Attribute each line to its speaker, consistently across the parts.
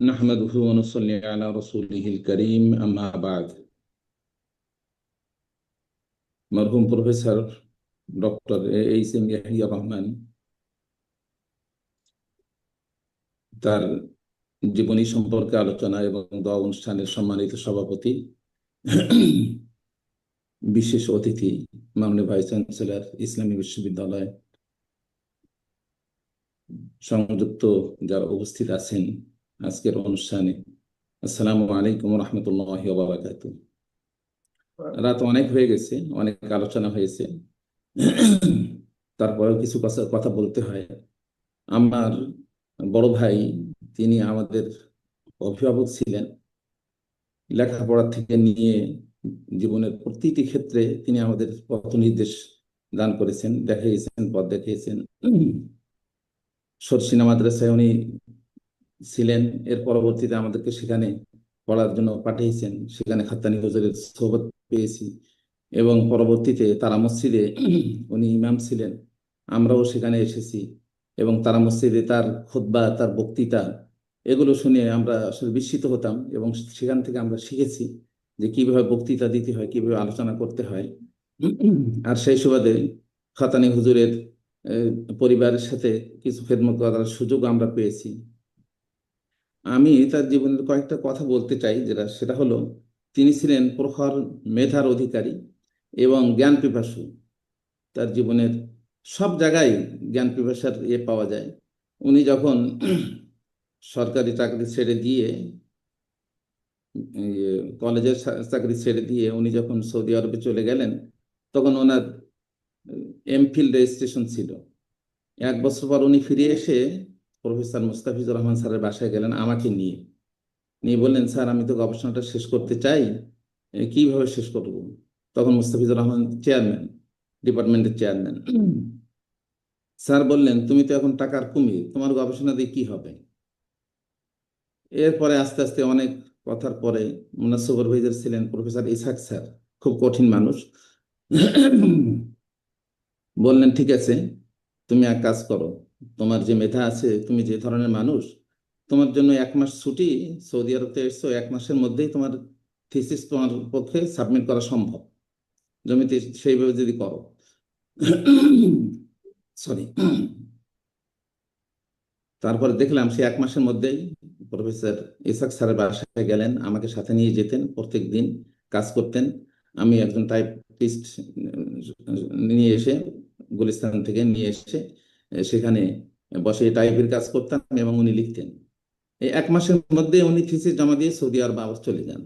Speaker 1: نحمده ونصلي على رسوله الكريم أما بعد মরহুম professor doctor H M Yahya Rahman তার জীবনী সম্পর্কে আলোচনা এবং দোয়া অনুষ্ঠানের সম্মানিত সভাপতি বিশেষ অতিথি মাননীয় ভাইস চ্যান্সেলর ইসলামী বিশ্ববিদ্যালয় সংযুক্ত যারা উপস্থিত আছেন আজকের অনুষ্ঠানে। আসসালামু আলাইকুম রহমতুল্লাহ রাত অনেক হয়ে গেছে, অনেক আলোচনা হয়েছে। তারপরেও কিছু কথা বলতে হয়। আমার বড় ভাই, তিনি আমাদের অভিভাবক ছিলেন। লেখাপড়া থেকে নিয়ে জীবনের প্রতিটি ক্ষেত্রে তিনি আমাদের পথ নির্দেশ দান করেছেন, দেখিয়েছেন, পথ দেখিয়েছেন। সরসিনা মাদ্রাসায় উনি ছিলেন। এর পরবর্তীতে আমাদেরকে সেখানে পড়ার জন্য পাঠিয়েছেন। সেখানে খাত্তানি হজরের সোহবত পেয়েছি এবং পরবর্তীতে তারা মসজিদে উনি ইমাম ছিলেন। আমরাও সেখানে এসেছি এবং তারা মসজিদে তার খোদ্া তার বক্তৃতা এগুলো শুনে আমরা আসলে বিস্মিত হতাম এবং সেখান থেকে আমরা শিখেছি যে কীভাবে বক্তৃতা দিতে হয়, কীভাবে আলোচনা করতে হয়। আর সেই সুবাদে খাতানি হুজুরের পরিবারের সাথে কিছু খেদমত করার সুযোগ আমরা পেয়েছি। আমি তার জীবনের কয়েকটা কথা বলতে চাই, যেটা, সেটা হলো, তিনি ছিলেন প্রখর মেধার অধিকারী এবং জ্ঞান পিপাসু। তার জীবনের সব জায়গায় জ্ঞান পিপাসার ইয়ে পাওয়া যায়। উনি যখন সরকারি চাকরি ছেড়ে দিয়ে কলেজের চাকরি ছেড়ে দিয়ে উনি যখন সৌদি আরবে চলে গেলেন, তখন ওনার এমফিল রেজিস্ট্রেশন ছিল। এক বছর পর উনি ফিরে এসে প্রফেসর মুস্তাফিজুর রহমান স্যারের বাসায় গেলেন আমাকে নিয়ে। নিয়ে বললেন, স্যার, আমি তো গবেষণাটা শেষ করতে চাই। কীভাবে শেষ করব? তখন মুস্তাফিজুর রহমান চেয়ারম্যান, ডিপার্টমেন্টের চেয়ারম্যান। স্যার বললেন, তুমি তো এখন টাকার কুমির, তোমার গবেষণা দিয়ে কি হবে? এরপরে আস্তে আস্তে অনেক কথার পরে ওনার সুপারভাইজার ছিলেন প্রফেসর ইসাক স্যার, খুব কঠিন মানুষ। বললেন, ঠিক আছে, তুমি এক কাজ করো তোমার যে মেধা আছে, তুমি যে ধরনের মানুষ, তোমার জন্য এক মাস ছুটি, সৌদি আরবতে এসছো এক মাসের মধ্যেই তোমার থিসিস তোমার পক্ষে সাবমিট করা সম্ভব। জমিতে সেইভাবে যদি করো। সরি তারপরে দেখলাম সে এক মাসের মধ্যেই প্রফেসর ইসাক স্যারের বাসায় গেলেন, আমাকে সাথে নিয়ে যেতেন, প্রত্যেক দিন কাজ করতেন। আমি একজন টাইপিস্ট নিয়ে এসে গুলিস্তান থেকে নিয়ে এসে সেখানে বসে টাইপের কাজ করতাম এবং উনি লিখতেন। এই এক মাসের মধ্যে উনি থিসিস জমা দিয়ে সৌদি আরব আবার চলে যান।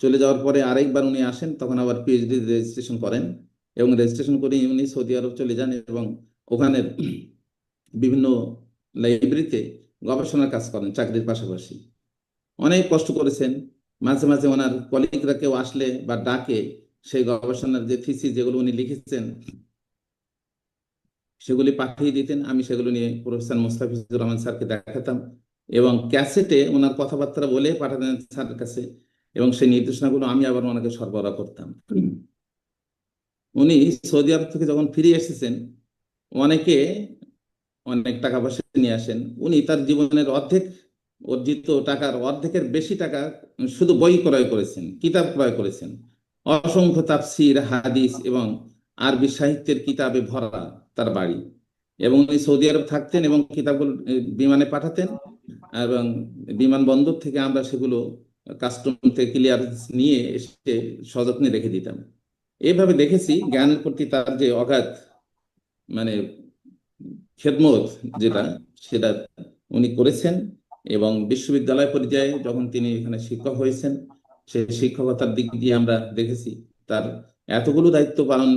Speaker 1: চলে যাওয়ার পরে আরেকবার উনি আসেন, তখন আবার পিএইচডি রেজিস্ট্রেশন করেন এবং রেজিস্ট্রেশন করে উনি সৌদি আরব চলে যান এবং ওখানের বিভিন্ন লাইব্রেরিতে গবেষণার কাজ করেন চাকরির পাশাপাশি। অনেক কষ্ট করেছেন। মাঝে মাঝে ওনার কলিগরা কেউ আসলে বা ডাকে সেই গবেষণার যে থিসিস যেগুলো উনি লিখেছেন সেগুলি পাঠিয়ে দিতেন, আমি সেগুলো নিয়ে প্রফেসর মোস্তাফিজুর রহমান স্যারকে দেখাতাম এবং ক্যাসেটে ওনার কথাবার্তা বলে পাঠাতেন স্যারের কাছে এবং সেই নির্দেশনাগুলো আমি আবার ওনাকে সরবরাহ করতাম। উনি সৌদি আরব থেকে যখন ফিরে এসেছেন, অনেকে অনেক টাকা পয়সা নিয়ে আসেন। উনি তার জীবনের অর্ধেক অর্জিত টাকার অর্ধেকের বেশি টাকা শুধু বই ক্রয় করেছেন, কিতাব ক্রয় করেছেন। অসংখ্য তাফসির, হাদিস এবং আরবি সাহিত্যের কিতাবে ভরা তার বাড়ি। এবং উনি সৌদি আরব থাকতেন এবং কিতাবগুলো বিমানে পাঠাতেন এবং বিমানবন্দর থেকে আমরা সেগুলো কাস্টম থেকে ক্লিয়ারেন্স নিয়ে এসে সযত্নে রেখে দিতাম। এইভাবে দেখেছি জ্ঞানের প্রতি তার যে অগাধ মানে খেদমত যেটা, সেটা উনি করেছেন এবং বিশ্ববিদ্যালয় পর্যায়ে যখন তিনি এখানে শিক্ষক হয়েছেন সেই শিক্ষকতার দিক দিয়ে আমরা দেখেছি তার এতগুলো দায়িত্ব পালন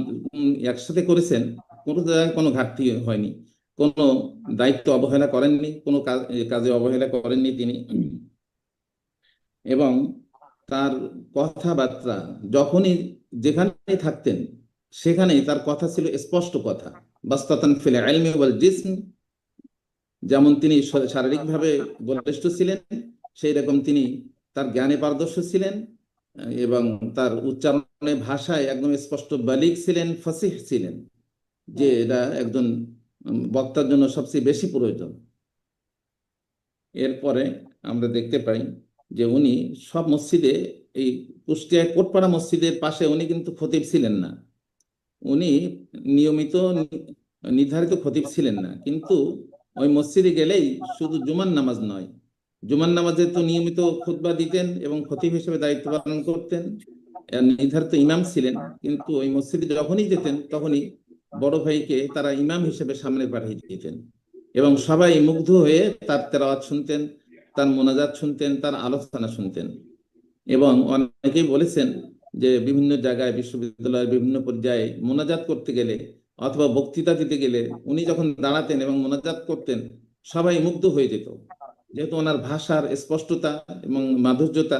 Speaker 1: একসাথে করেছেন, কোনো জায়গায় কোনো ঘাটতি হয়নি। কোনো দায়িত্ব অবহেলা করেননি, কোনো কাজে অবহেলা করেননি তিনি। এবং তার কথাবার্তা যখনই যেখানে থাকতেন, সেখানেই তার কথা ছিল স্পষ্ট কথা। বাস্তাতান ফেলে আলমি ওয়াল জিসম, যেমন তিনি শারীরিকভাবে বলিষ্ঠ ছিলেন সেই রকম তিনি তার জ্ঞানে পারদর্শী ছিলেন। এবং তার উচ্চারণে ভাষায় একদম স্পষ্ট বালিক ছিলেন, ফসিহ ছিলেন, যে এটা একজন বক্তার জন্য সবচেয়ে বেশি প্রয়োজন। এরপরে আমরা দেখতে পাই যে উনি সব মসজিদে, এই কুষ্টিয়ায়, কোটপাড়া মসজিদের পাশে উনি কিন্তু খতিব ছিলেন না। উনি নিয়মিত নির্ধারিত খতিব ছিলেন না, কিন্তু ওই মসজিদে গেলেই শুধু জুমার নামাজ নয় জুমার নামাজে তো নিয়মিত খুতবা দিতেন এবং খতিব হিসেবে দায়িত্ব পালন করতেন। নির্ধারিত ইমাম ছিলেন, কিন্তু ওই মসজিদে যখনই যেতেন তখনই বড় ভাইকে তারা ইমাম হিসেবে সামনে পাঠিয়ে দিতেন এবং সবাই মুগ্ধ হয়ে তার তেলাওয়াত শুনতেন, তার মোনাজাত শুনতেন, তার আলোচনা শুনতেন। এবং অনেকেই বলেছেন যে বিভিন্ন জায়গায়, বিশ্ববিদ্যালয়ের বিভিন্ন পর্যায়ে মোনাজাত করতে গেলে অথবা বক্তৃতা দিতে গেলে উনি যখন দাঁড়াতেন এবং মোনাজাত করতেন, সবাই মুগ্ধ হয়ে যেত। যেহেতু ওনার ভাষার স্পষ্টতা এবং মাধুর্যতা,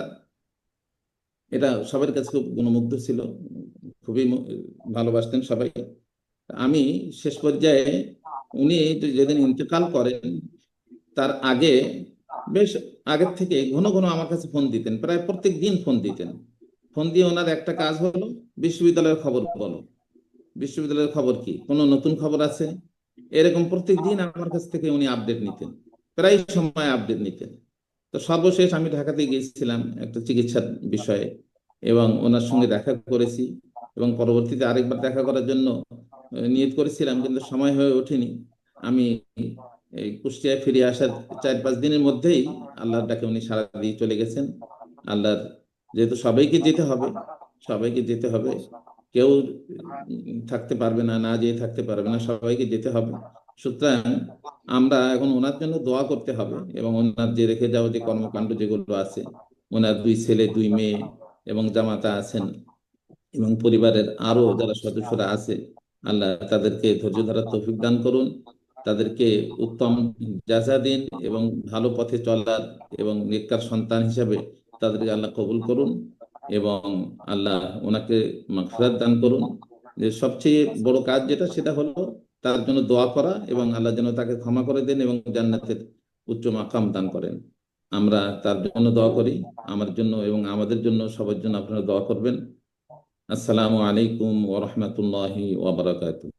Speaker 1: এটা সবার কাছে খুব গুণমুগ্ধ ছিল। খুবই ভালোবাসতেন সবাই। আমি শেষ পর্যায়ে উনি যেদিন ইন্তেকাল করেন, তার আগে বেশ আগের থেকে ঘন ঘন আমার কাছে ফোন দিতেন, প্রায় প্রত্যেক দিন ফোন দিতেন। ফোন দিয়ে ওনার একটা কাজ হলো, বিশ্ববিদ্যালয়ের খবর বলো। বিশ্ববিদ্যালয়ের খবর কি? কোনো নতুন খবর আছে? এরকম প্রত্যেক দিন আমার কাছ থেকে উনি আপডেট নিতেন। প্রায় সময় আপডেট নিতেন। তো সর্বশেষ আমি ঢাকাতে গিয়েছিলাম একটা চিকিৎসার বিষয়ে এবং ওনার সঙ্গে দেখা করেছি এবং পরবর্তীতে আরেকবার দেখা করার জন্য নিয়ত করেছিলাম, কিন্তু সময় হয়ে ওঠেনি। আমি কুষ্টিয়ায় ফিরে আসার চার পাঁচ দিনের মধ্যেই আল্লাহর ডাকে উনি সারা দিয়ে চলে গেছেন। আল্লাহর যেহেতু সবাইকে যেতে হবে, সবাইকে যেতে হবে। কেউ থাকতে পারবে না না যেয়ে থাকতে পারবে না, সবাইকে যেতে হবে। সুতরাং আমরা এখন ওনার জন্য দোয়া করতে হবে এবং ওনার যে রেখে যাওয়া যে কর্মকাণ্ড যেগুলো আছে, ওনার দুই ছেলে, দুই মেয়ে এবং জামাতা আছেন এবং পরিবারের আরও যারা সদস্যরা আছে, আল্লাহ তাদেরকে ধৈর্য ধরার তৌফিক দান করুন, তাদেরকে উত্তম যাজা দিন এবং ভালো পথে চলার এবং নেককার সন্তান হিসাবে তাদেরকে আল্লাহ কবুল করুন এবং আল্লাহ ওনাকে মাগফিরাত দান করুন। যে সবচেয়ে বড় কাজ যেটা, সেটা হলো তার জন্য দোয়া করা এবং আল্লাহ যেন তাকে ক্ষমা করে দেন এবং জান্নাতের উচ্চ মাকাম দান করেন। আমরা তার জন্য দোয়া করি, আমার জন্য এবং আমাদের জন্য সবার জন্য আপনারা দোয়া করবেন। আসসালামু আলাইকুম ওরহমতুল্লাহ ওবরাকাতুহ